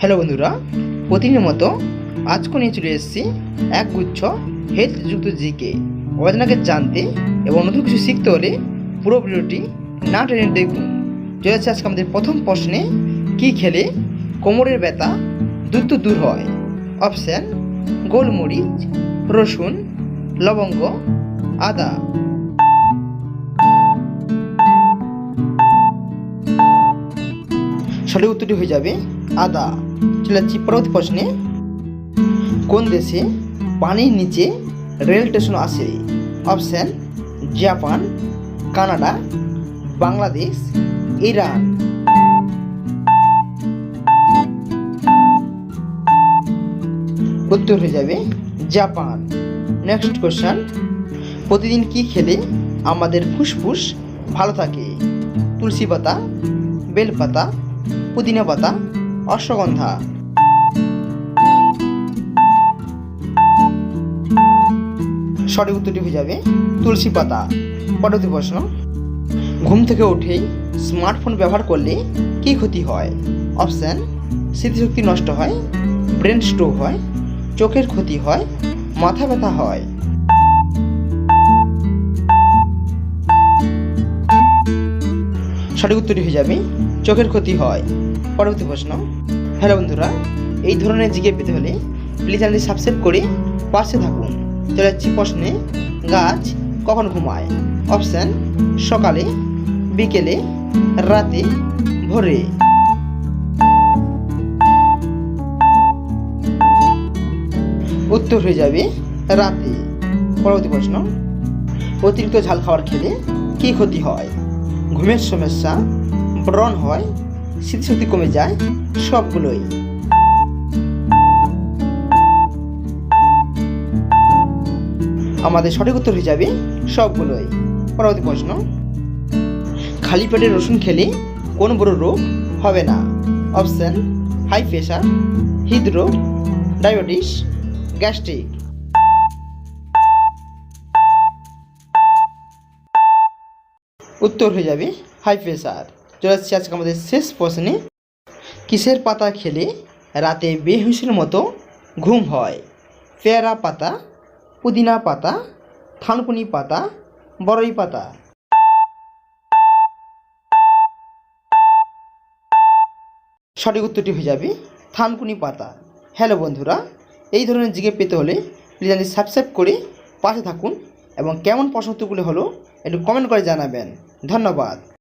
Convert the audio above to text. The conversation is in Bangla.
হ্যালো বন্ধুরা, প্রতিদিনের মতো আজকে নিয়ে চলে এসেছি এক গুচ্ছ হেলথযুক্ত জিকে। অজানাকে জানতে এবং নতুন কিছু শিখতে হলে পুরো ভিডিওটি না টেনে দেখুন। চলে আজকে আমাদের প্রথম প্রশ্নে, কি খেলে কোমরের ব্যথা দ্রুত দূর হয়? অপশান, গোলমরিচ, রসুন, লবঙ্গ, আদা। সঠিক উত্তরটি হয়ে যাবে আদা চলে যাচ্ছি প্রশ্নে, কোন দেশে পানির নিচে রেল স্টেশন আছে? Option, Japan, Canada, Bangladesh, Iran. উত্তর হয়ে যাবে, জাপান। নেক্সট কোশ্চেন প্রতিদিন কি খেলে আমাদের ফুসফুস ভালো থাকে? তুলসী পাতা বেলপাতা পুদিনা পাতা অশ্বগন্ধা। সঠিক উত্তরটি হয়ে যাবে, তুলসী পাতা। পরবর্তী প্রশ্ন, ঘুম থেকে উঠেই স্মার্টফোন ব্যবহার করলে কী ক্ষতি হয়? অপশান, স্মৃতিশক্তি নষ্ট হয়, ব্রেন স্ট্রোক হয়, চোখের ক্ষতি হয়, মাথা ব্যথা হয়। সঠিক উত্তরটি হয়ে যাবে চোখের ক্ষতি হয়। পরবর্তী প্রশ্ন। হ্যালো বন্ধুরা, এই ধরনের জিকে পেতে হলে প্লিজ চ্যানেলটি সাবস্ক্রাইব করে পাশে থাকুন। চলে যাচ্ছি প্রশ্নে। গাছ কখন ঘুমায়? অপশান সকালে, বিকেলে, রাতে, ভোরে। উত্তর হয়ে যাবে রাতে। পরবর্তী প্রশ্ন, অতিরিক্ত ঝাল খাবার খেলে কী ক্ষতি হয়? ঘুমের সমস্যা ব্রণ হয়, স্মৃতিশক্তি কমে যায়, সবগুলোই। আমাদের সঠিক উত্তর হয়ে যাবে সবগুলোই। পরবর্তী প্রশ্ন, খালি পেটে রসুন খেলে কোন বড় রোগ হবে না। অপশান, হাই প্রেশার হৃদরোগ, ডায়াবেটিস, গ্যাস্ট্রিক। উত্তর হয়ে যাবে হাই প্রেশার চলে যাচ্ছে আজকে আমাদের শেষ প্রশ্নে। কিসের পাতা খেলে রাতে বেহুশের মতো ঘুম হয়? পেয়ারা পাতা, পুদিনা পাতা, থানকুনি পাতা বড়ই পাতা। সঠিক উত্তরটি হয়ে যাবে, থানকুনি পাতা। হ্যালো বন্ধুরা, এই ধরনের জিগে পেতে হলে প্লিজ চ্যানেলটি সাবস্ক্রাইব করে পাশে থাকুন এবং কেমন প্রশ্ন উত্তরগুলি হলো একটু কমেন্ট করে জানাবেন। ধন্যবাদ।